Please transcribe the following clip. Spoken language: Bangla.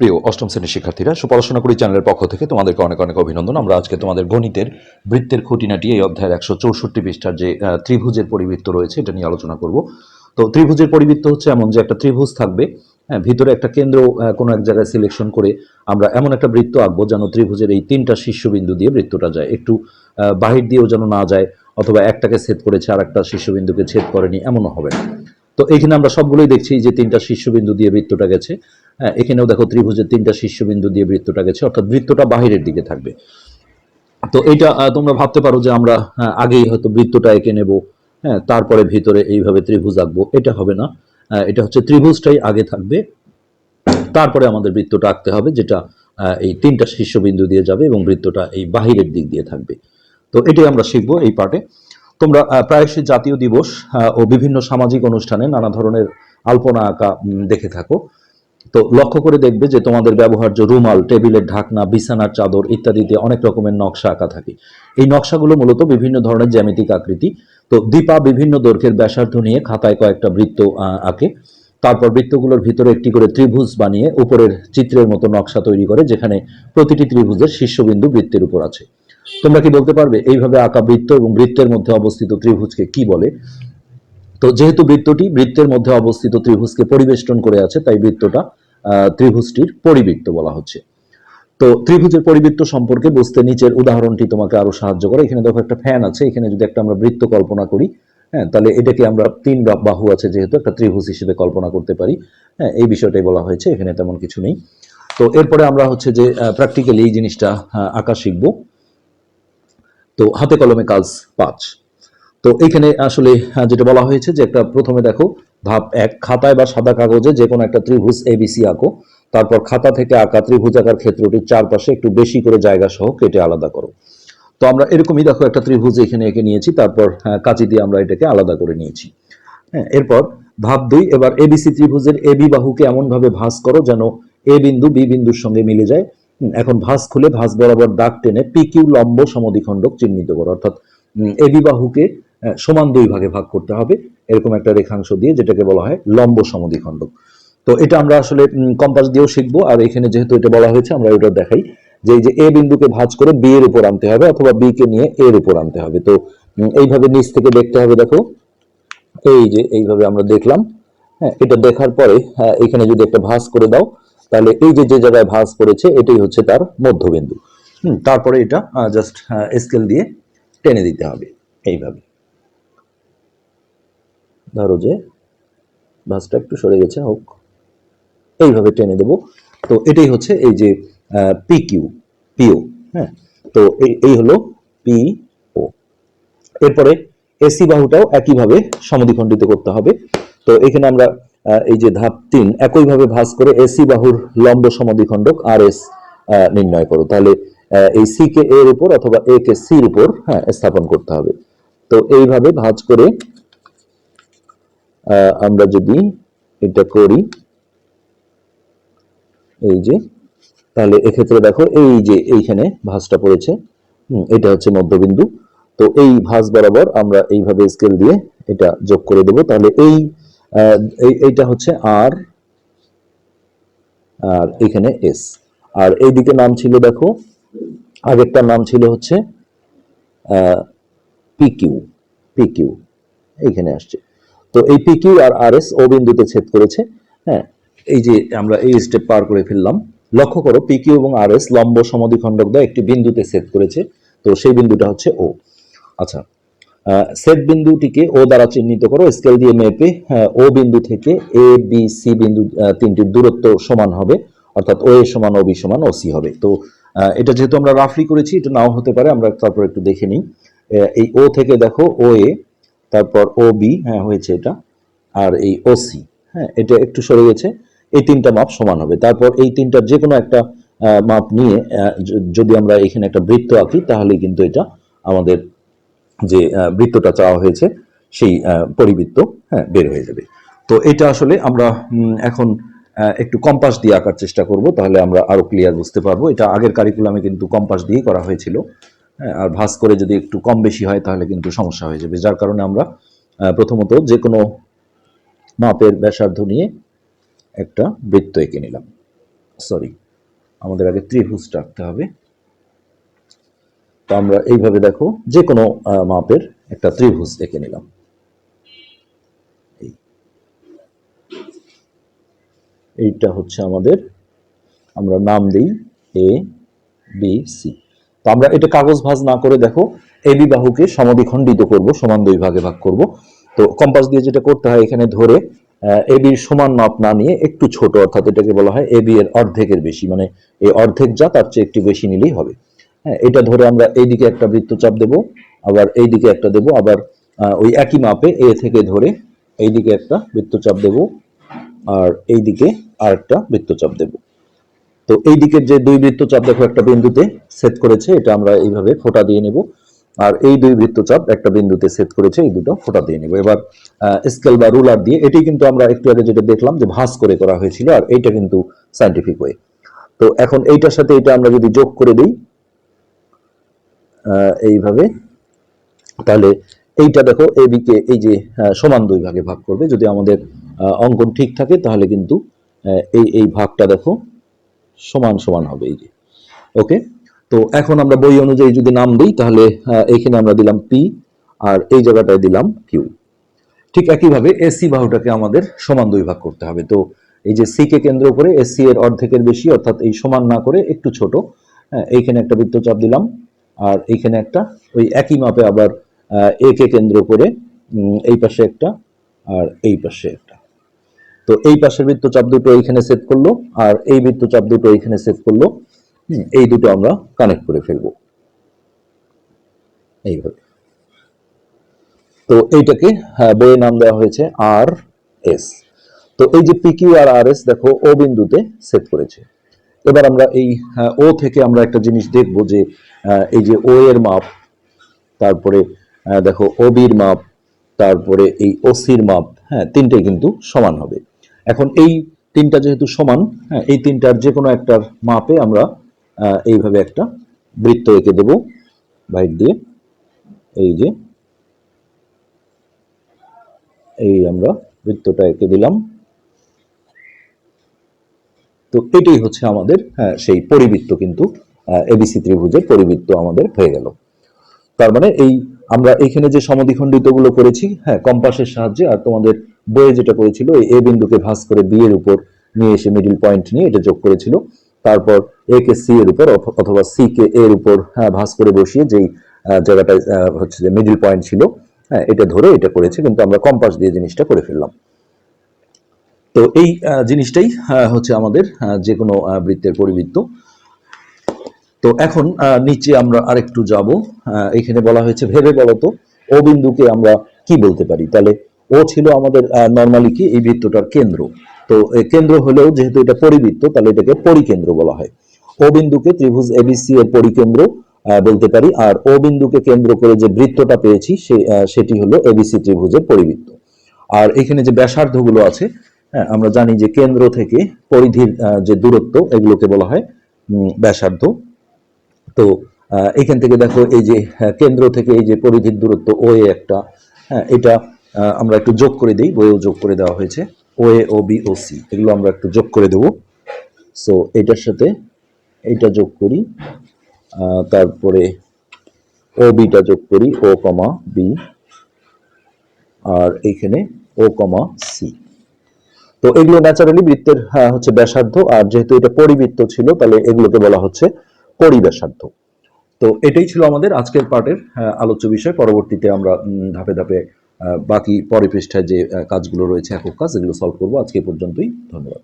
প্রিয় অষ্টম শ্রেণির শিক্ষার্থীরা সুপড়াশোনা করি চ্যানেলের পক্ষ থেকে তোমাদেরকে অনেক অনেক অভিনন্দন। আমরা আজকে তোমাদের গণিতের বৃত্তের খুঁটিনাটি এই অধ্যায়ের একশো চৌষট্টি পৃষ্ঠার যে ত্রিভুজের পরিবৃত্ত রয়েছে এটা নিয়ে আলোচনা করব। তো ত্রিভুজের পরিবৃত্ত হচ্ছে এমন যে একটা ত্রিভুজ থাকবে হ্যাঁ, ভিতরে একটা কেন্দ্র কোনো এক জায়গায় সিলেকশন করে আমরা এমন একটা বৃত্ত আঁকবো যেন ত্রিভুজের এই তিনটা শীর্ষবিন্দু দিয়ে বৃত্তটা যায়। একটু বাহির দিয়েও যেন না যায় অথবা একটাকে ছেদ করেছে আর একটা শীর্ষবিন্দুকে ছেদ করেনি এমনও হবে না। তো এখানে আমরা সবগুলোই দেখছি যে তিনটা শীর্ষবিন্দু দিয়ে বৃত্তটা গেছে। হ্যাঁ, এখানেও দেখো ত্রিভুজের তিনটা শীর্ষবিন্দু দিয়ে বৃত্তটা গেছে অর্থাৎ বৃত্তটা বাহিরের দিকে থাকবে। তো এইটা তোমরা ভাবতে পারো যে আমরা আগেই হয়তো বৃত্তটা এঁকে নেব হ্যাঁ তারপরে ভিতরে এইভাবে ত্রিভুজ আঁকবো এটা হবে না। এটা হচ্ছে ত্রিভুজটাই আগে থাকবে তারপরে আমাদের বৃত্তটা আঁকতে হবে যেটা এই তিনটা শীর্ষবিন্দু দিয়ে যাবে এবং বৃত্তটা এই বাহিরের দিক দিয়ে থাকবে। তো এটাই আমরা শিখব এই পার্টে। তোমরা প্রায়শই জাতীয় দিবস ও বিভিন্ন সামাজিক অনুষ্ঠানে নানা ধরনের আলপনা আঁকা দেখে থাকো। তো লক্ষ্য করে দেখবে যে তোমাদের ব্যবহার্য রুমাল, টেবিলের ঢাকনা, বিছানার চাদর ইত্যাদিতে অনেক রকমের নকশা আঁকা থাকে। এই নকশাগুলো মূলত বিভিন্ন ধরনের জ্যামিতিক আকৃতি। তো দীপা বিভিন্ন দৈর্ঘ্যের ব্যাসার্ধ নিয়ে খাতায় কয়েকটা বৃত্ত আঁকে। তারপর বৃত্তগুলোর ভিতরে একটি করে ত্রিভুজ বানিয়ে উপরের চিত্রের মতো নকশা তৈরি করে, যেখানে প্রতিটি ত্রিভুজের শীর্ষবিন্দু বৃত্তের উপর আছে। তোমরা কি বলতে পারবে? এইভাবে আঁকা বৃত্ত এবং বৃত্তের মধ্যে অবস্থিত ত্রিভুজকে কি বলে? তো যেহেতু বৃত্তটি বৃত্তের মধ্যে অবস্থিত ত্রিভুজকে পরিবেষ্টন করে আছে, তাই বৃত্তটা ত্রিভুজটির পরিবৃত্ত বলা হচ্ছে। তো ত্রিভুজের পরিবৃত্ত সম্পর্কে বুঝতে নিচের উদাহরণটি তোমাকে আরও সাহায্য করে। এখানে দেখো একটা ফ্যান আছে, এখানে যদি একটা আমরা বৃত্ত কল্পনা করি হ্যাঁ তাহলে এটাকে আমরা তিন বাহু আছে যেহেতু একটা ত্রিভুজ হিসেবে কল্পনা করতে পারি। হ্যাঁ এই বিষয়টাই বলা হয়েছে, এখানে তেমন কিছু নেই। তো এরপরে আমরা হচ্ছে যে প্র্যাকটিক্যালি এই জিনিসটা আঁকা শিখব। তো হাতে কলমে কাজ পাঁচ। তো এইখানে আসলে যেটা বলা হয়েছে যে একটা প্রথমে দেখো ধাপ এক খাতায় বা সাদা কাগজে যে কোনো একটা ত্রিভুজ এবিসি আঁকো। তারপর খাতা থেকে আঁকা ত্রিভুজ আঁকার ক্ষেত্রটির চারপাশে একটু বেশি করে জায়গা সহ কেটে আলাদা করো। তো আমরা এরকমই দেখো একটা ত্রিভুজ এখানে এঁকে নিয়েছি তারপর আহ, কাঁচি দিয়ে আমরা এটাকে আলাদা করে নিয়েছি। হ্যাঁ এরপর ধাপ দুই এবার এবিসি ত্রিভুজের এবি বাহুকে এমন ভাবে ভাঁজ করো যেন এ বিন্দু বি বিন্দুর সঙ্গে মিলে যায়। এখন ভাঁজ খুলে ভাঁজ বরাবর দাগ টেনে পি কিউ লম্ব সমদ্বিখণ্ডক চিহ্নিত করো। অর্থাৎ এবি বাহুকে সমান দুই ভাগে ভাগ করতে হবে। এরকম একটা রেখাংশ দিয়ে যেটাকে বলা হয় লম্ব সমদ্বিখণ্ডক। তো এটা আমরা আসলে কম্পাস দিয়েও শিখব। আর এখানে যেহেতু এটা বলা হয়েছে আমরা ওটা দেখাই যে এই যে এ বিন্দুকে ভাঁজ করে বি এর উপর আনতে হবে অথবা বি কে নিয়ে এর উপর আনতে হবে। তো এইভাবে নিচ থেকে দেখতে হবে দেখো। এই যে এইভাবে আমরা দেখলাম হ্যাঁ এটা দেখার পরে হ্যাঁ, এখানে যদি একটা ভাঁজ করে দাও তাহলে এই যে যে জায়গায় ভাঁজ করেছে এটাই হচ্ছে তার মধ্যবিন্দু। হুম, তারপরে এটা জাস্ট স্কেল দিয়ে টেনে দিতে হবে এইভাবে। ধরো যে ভাঁজটা একটু সরে গেছে হোক। এইভাবে টেনে দেব। তো এটাই হচ্ছে এই যে পি কিউ পিও হ্যাঁ? তো এই- হলো পি ও এরপরে এসি বাহুটাও একইভাবে সমদ্বিখণ্ডিত করতে হবে। তো এখানে আমরা এই যে ধাপ তিন, একইভাবে ভাঁজ করে এসি বাহুর লম্ব সমদ্বিখণ্ডক আর এস নির্ণয় করো। তাহলে এই সি কে এর উপর অথবা এ কে সির উপর হ্যাঁ স্থাপন করতে হবে। তো এইভাবে ভাঁজ করে আমরা যদি এটা করি, এই যে, তাহলে এক্ষেত্রে দেখো, এই যে এইখানে ভাঁজটা পড়েছে এটা হচ্ছে মধ্যবিন্দু। তো এই ভাঁজ বরাবর আমরা এইভাবে স্কেল দিয়ে এটা যোগ করে দেব। তাহলে এই- এইটা হচ্ছে আর আর এখানে এস। আর এইদিকে নাম ছিল, দেখো আগেরটার নাম ছিল হচ্ছে পি কিউ পি কিউ এইখানে আসছে। তো এই পি কিউ আর আর এস ও বিন্দুতে ছেদ করেছে হ্যাঁ? এই যে আমরা এই স্টেপ পার করে ফেললাম, লক্ষ্য করো পি কিউ এবং আর এস লম্ব সমদ্বিখণ্ডক দ্বয় একটি বিন্দুতে ছেদ করেছে, তো সেই বিন্দুটা হচ্ছে ও আচ্ছা সেট বিন্দুটিকে ও দ্বারা চিহ্নিত করো স্কেল দিয়ে মেপে ও বিন্দু থেকে এ বি সি বিন্দু তিনটির দূরত্ব সমান হবে, অর্থাৎ ও এ সমান ও বি সমান ও সি হবে। তো এটা যেহেতু আমরা রাফলি করেছি, এটা নাও হতে পারে, আমরা তারপর একটু দেখে নিই। এই ও থেকে দেখো ও এ তারপর ও বি হ্যাঁ হয়েছে এটা, আর এই ও সি হ্যাঁ এটা একটু সরে গেছে, এই তিনটা মাপ সমান হবে। তারপর এই তিনটার যে কোনো একটা মাপ নিয়ে যদি আমরা এখানে একটা বৃত্ত আঁকি তাহলে কিন্তু এটা আমাদের যে বৃত্তটা চাওয়া হয়েছে সেই পরিবৃত্ত হ্যাঁ বের হয়ে যাবে। তো এটা আসলে আমরা এখন একটু কম্পাস দিয়ে আঁকার চেষ্টা করব তাহলে আমরা আরও ক্লিয়ার বুঝতে পারব। এটা আগের কারিকুলামে কিন্তু কম্পাস দিয়ে করা হয়েছিল হ্যাঁ, আর ভাঁজ করে যদি একটু কম বেশি হয় তাহলে কিন্তু সমস্যা হয়ে যাবে যার কারণে আমরা প্রথমত যে কোনো মাপের ব্যাসার্ধ নিয়ে একটা বৃত্ত এঁকে নিলাম। সরি আমাদের আগে ত্রিভুজটা আঁকতে হবে। তো আমরা এইভাবে দেখো যে কোনো মাপের একটা ত্রিভুজ এঁকে নিলাম। এই। এইটা হচ্ছে আমাদের, আমরা নাম দিই এ বি সি তো আমরা এটা কাগজ ভাঁজ না করে দেখো এ বি বাহুকে সমদ্বিখণ্ডিত করব, সমান দুই ভাগে ভাগ করব। তো কম্পাস দিয়ে যেটা করতে হয় এখানে ধরে এবির সমান মাপ না নিয়ে একটু ছোট, অর্থাৎ এটাকে বলা হয় এ বি এর অর্ধেকের বেশি মানে এই অর্ধেক যা, তার চেয়ে একটু বেশি নিলেই হবে। হ্যাঁ এটা ধরে আমরা এইদিকে একটা বৃত্তচাপ দেব, আবার এইদিকে একটা দেব, আবার ওই একই মাপে এ থেকে ধরে এইদিকে একটা বৃত্তচাপ দেব, আর এইদিকে আর একটা বৃত্তচাপ দেব। তো এই দিকের যে দুই বৃত্তচাপ দেখো একটা বিন্দুতে সেট করেছে, এটা আমরা এইভাবে ফোঁটা দিয়ে নেব, আর এই দুই বৃত্তচাপ একটা বিন্দুতে সেট করেছে, এই দুটো ফোঁটা দিয়ে নেব। এবার স্কেল বা রুলার দিয়ে, এটি কিন্তু আমরা একটু আগে যেটা দেখলাম যে ভাঁজ করে করা হয়েছিল, আর এইটা কিন্তু সাইন্টিফিক ওয়ে তো এখন এইটার সাথে এটা আমরা যদি যোগ করে দিই এইভাবে। তাহলে এইটা দেখো এদিকে এই যে সমান দুই ভাগে ভাগ করবে। যদি আমাদের অঙ্কন ঠিক থাকে তাহলে কিন্তু এই এই ভাগটা দেখো সমান সমান হবে এই যে। ওকে? তো এখন আমরা বই অনুযায়ী যদি নাম দিই তাহলে আহ, এইখানে আমরা দিলাম পি আর এই জায়গাটায় দিলাম কিউ ঠিক একইভাবে এসি বাহুটাকে আমাদের সমান দুই ভাগ করতে হবে। তো এই যে সি কে কেন্দ্র করে এসি এর অর্ধেকের বেশি অর্থাৎ এই সমান না করে একটু ছোট হ্যাঁ এইখানে একটা বৃত্তচাপ দিলাম। আর এইখানে একটা ওই একই মাপে আবার এ কে কেন্দ্র করে এই পাশে একটা আর এই পাশে একটা। তো এই পাশের বৃত্তচাপ দুটো এইখানে সেট করল আর এই বৃত্তচাপ দুটো এইখানে সেট করল। এই দুটো আমরা কানেক্ট করে ফেলব। এইভাবে। তো এইটাকে হ্যাঁ, বইয়ে নাম দেওয়া হয়েছে আর এস তো এই যে পিকিউ আর আর এস দেখো ও বিন্দুতে সেট করেছে। এবার আমরা এই ও থেকে আমরা একটা জিনিস দেখব যে এই যে ও এর মাপ, তারপরে দেখো ও বির মাপ, তারপরে এই ওসির মাপ হ্যাঁ তিনটাই কিন্তু সমান হবে। এখন এই তিনটা যেহেতু সমান হ্যাঁ এই তিনটার যে কোনো একটার মাপে আমরা এইভাবে একটা বৃত্ত এঁকে দেব, বাইর দিয়ে। এই যে, এই আমরা বৃত্তটা এঁকে দিলাম। তো এটাই হচ্ছে আমাদের হ্যাঁ, সেই পরিবৃত্ত কিন্তু এবিসি ত্রিভুজের পরিবৃত্ত আমাদের হয়ে গেল। তার মানে এই আমরা এখানে যে সমদ্বিখণ্ডিতগুলো করেছি হ্যাঁ কম্পাসের সাহায্যে আর তোমাদের বইয়ে যেটা করেছিল এই এ বিন্দুকে ভাঁজ করে বি এর উপর নিয়ে এসে মিডিল পয়েন্ট নিয়ে এটা যোগ করেছিল। তারপর এ কে সি এর উপর অথবা সি কে এর উপর হ্যাঁ, ভাঁজ করে বসিয়ে যেই জায়গাটায় হচ্ছে যে মিডিল পয়েন্ট ছিল হ্যাঁ এটা ধরে এটা করেছে কিন্তু আমরা কম্পাস দিয়ে জিনিসটা করে ফেললাম। তো এই জিনিসটাই হচ্ছে আমাদের যে কোনো বৃত্তের পরিবৃত্ত। তো এখন নিচে আমরা আরেকটু যাব। এখানে বলা হয়েছে ভেবে বলো তো ও বিন্দুকে আমরা কি বলতে পারি? তাহলে ও ছিল আমাদের নর্মালি কি? এই বৃত্তটার কেন্দ্র। তো কেন্দ্র হলেও যেহেতু এটা পরিবৃত্ত তাহলে এটাকে পরিকেন্দ্র বলা হয়। ও বিন্দুকে ত্রিভুজ এবিসি এর পরিকেন্দ্র বলতে পারি। আর ও বিন্দুকে কেন্দ্র করে যে বৃত্তটা পেয়েছি সেটি হলো এবিসি ত্রিভুজের পরিবৃত্ত। আর এখানে যে ব্যাসার্ধগুলো আছে হ্যাঁ, আমরা জানি যে কেন্দ্র থেকে পরিধির যে দূরত্ব এগুলোকে বলা হয় ব্যাসার্ধ। তো এখান থেকে দেখো এই যে হ্যাঁ, কেন্দ্র থেকে এই যে পরিধির দূরত্ব ও এ একটা হ্যাঁ এটা আমরা একটু যোগ করে দিই বইয়েও যোগ করে দেওয়া হয়েছে। ও এ ও বি ও সি এগুলো আমরা একটু যোগ করে দেবো। সো এটার সাথে এটা যোগ করি তারপরে ও বিটা যোগ করি ও কমা বি আর এইখানে ও কমা সি তো এগুলো ন্যাচারালি বৃত্তের হ্যাঁ, হচ্ছে ব্যাসার্ধ আর যেহেতু এটা পরিবৃত্ত ছিল তাহলে এগুলোকে বলা হচ্ছে পরিব্যাসার্ধ। তো এটাই ছিল আমাদের আজকের পার্টের আলোচ্য বিষয়। পরবর্তীতে আমরা ধাপে ধাপে বাকি পরিপৃষ্ঠায় যে কাজগুলো রয়েছে একক কাজ এগুলো সলভ করব। আজকে পর্যন্তই ধন্যবাদ।